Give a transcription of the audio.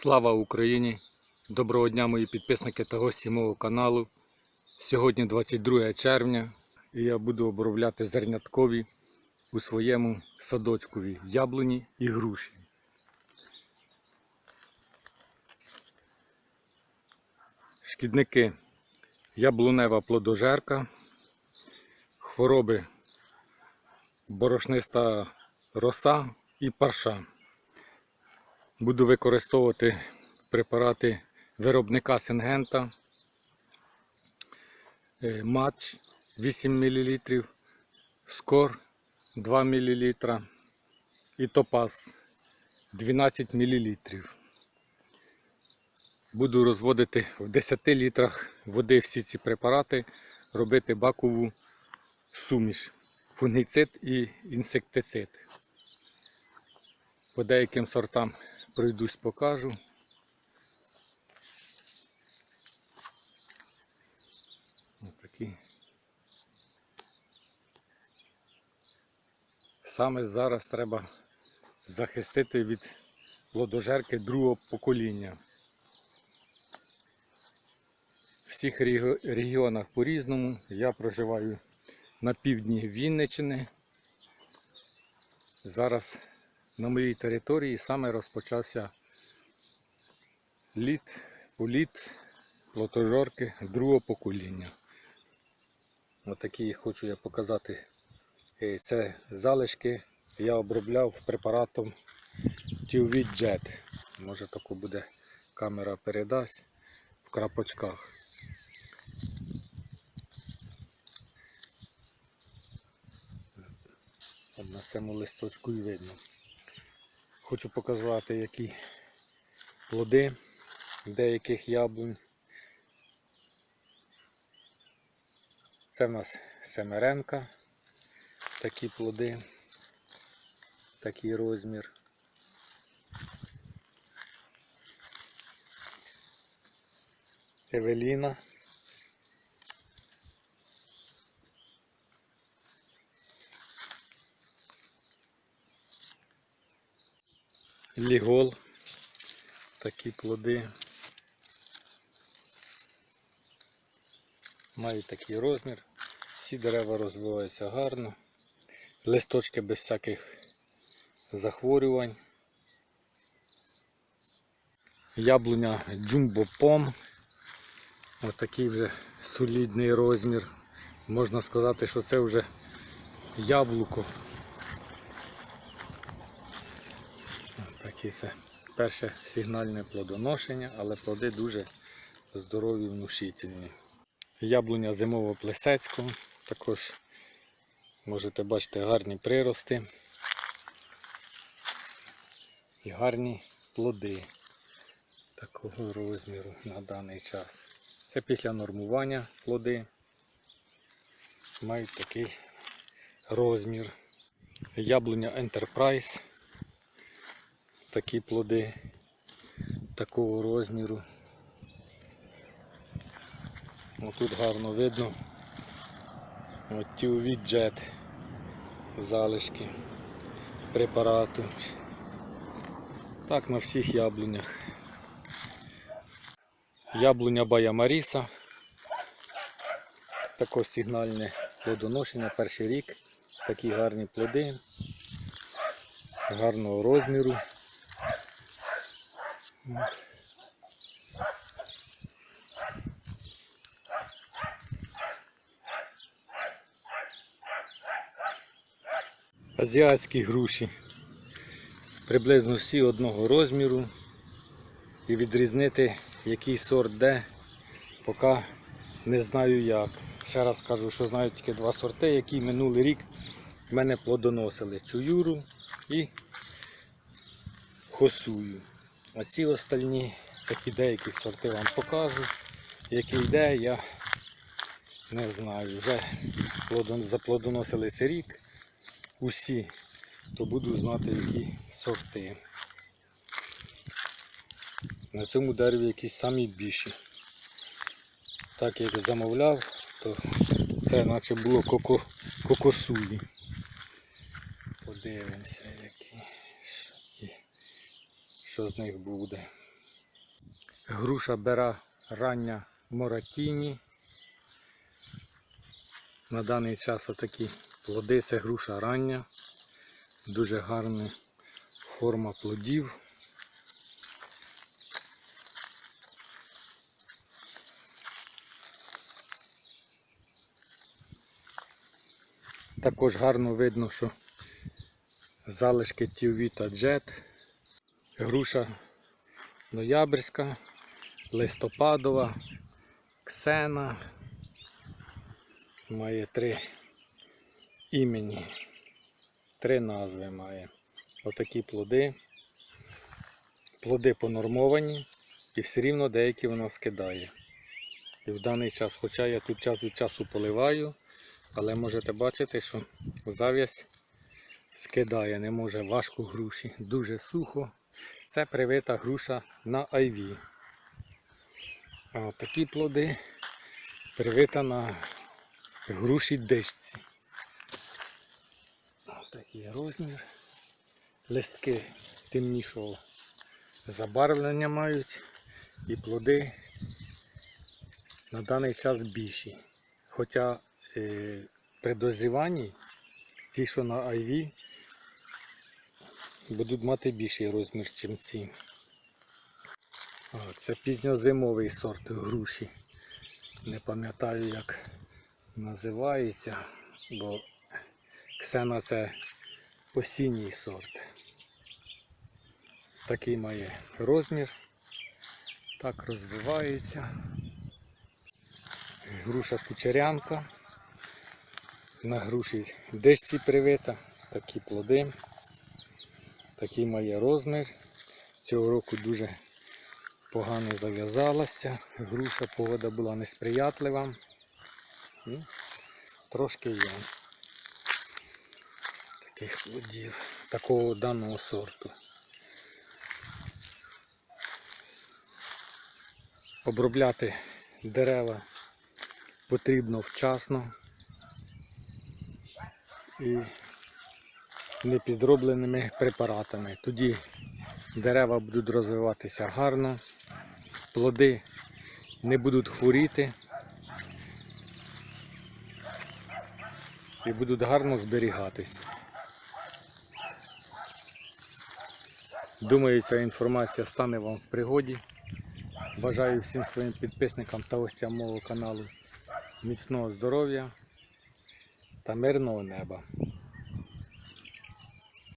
Слава Україні! Доброго дня, мої підписники та гості мого каналу. Сьогодні 22 червня і я буду обробляти зерняткові у своєму садочкові яблуні і груші. Шкідники яблунева плодожерка, хвороби борошниста роса і парша. Буду використовувати препарати виробника Сингента, е, матч 8 мл, скор 2 мл і топаз 12 мл. Буду розводити в 10 літрах води всі ці препарати, робити бакову суміш, фунгіцид і інсектицид. По деяким сортам пройдусь, покажу. Отакі. Саме зараз треба захистити від плодожерки другого покоління. Всіх регіонах по-різному. Я проживаю на півдні Вінниччини. Зараз на моїй території саме розпочався літ, політ плотожорки другого покоління. Отакі хочу я показати. Е, Це залишки я обробляв препаратом Jet. Може таку буде камера передасть в крапочках. На цьому листочку і видно. Хочу показати, які плоди деяких яблунь. Це в нас семеренка, такі плоди, такий розмір. Евеліна. Лігол. Такі плоди. Мають такий розмір. Всі дерева розвиваються гарно. Листочки без всяких захворювань. Яблуня джумбопом. Ось такий вже солідний розмір. Можна сказати, що це вже яблуко. Це перше сигнальне плодоношення, але плоди дуже здорові, внушительні. Яблуня зимово плесецького, також можете бачити гарні прирости і гарні плоди такого розміру на даний час. Це після нормування плоди мають такий розмір. Яблуня Enterprise такі плоди такого розміру. О, тут гарно видно. От Tuvit Jet залишки препарату. Так на всіх яблунях. Яблуня Бая Маріса. Також сигнальне плодоношення, перший рік. Такі гарні плоди, гарного розміру. Азіатські груші. Приблизно всі одного розміру. І відрізнити який сорт де, поки не знаю як. Ще раз кажу, що знаю тільки два сорти, які минулий рік в мене плодоносили. Чуюру і хосую. А ці остальні такі деякі сорти вам покажу. Який йде, я не знаю. Вже заплодоносили цей рік усі, то буду знати, які сорти. На цьому дереві якісь самі більші. Так як замовляв, то це наче було коко, кокосуї. Подивимося, які, що, з них буде. груша бера рання Моратіні. На даний час отакі плоди, це груша рання. Дуже гарна форма плодів. Також гарно видно, що залишки тівіта джет, груша ноябрьська, листопадова, ксена. Має три імені, три назви має. Отакі плоди. Плоди понормовані і все рівно деякі вона скидає. І в даний час, хоча я тут час від часу поливаю, але можете бачити, що зав'язь скидає, не може важко груші, дуже сухо. Це привита груша на айві. А такі плоди привита на груші дишці. Ось такий розмір. Листки темнішого забарвлення мають і плоди на даний час більші. Хоча е, при дозріванні ті, що на айві, будуть мати більший розмір, ніж ці. А, це пізньозимовий сорт груші. Не пам'ятаю, як називається, бо ксена це осінній сорт. Такий має розмір, так розвивається. Груша кучерянка. На груші дишці привита, такі плоди. Такий має розмір. Цього року дуже погано зав'язалася. Груша погода була несприятлива. Ну, трошки є таких плодів, такого даного сорту. Обробляти дерева потрібно вчасно і непідробленими препаратами. Тоді дерева будуть розвиватися гарно, плоди не будуть хворіти і будуть гарно зберігатись. Думаю, ця інформація стане вам в пригоді. Бажаю всім своїм підписникам та гостям мого каналу міцного здоров'я та мирного неба.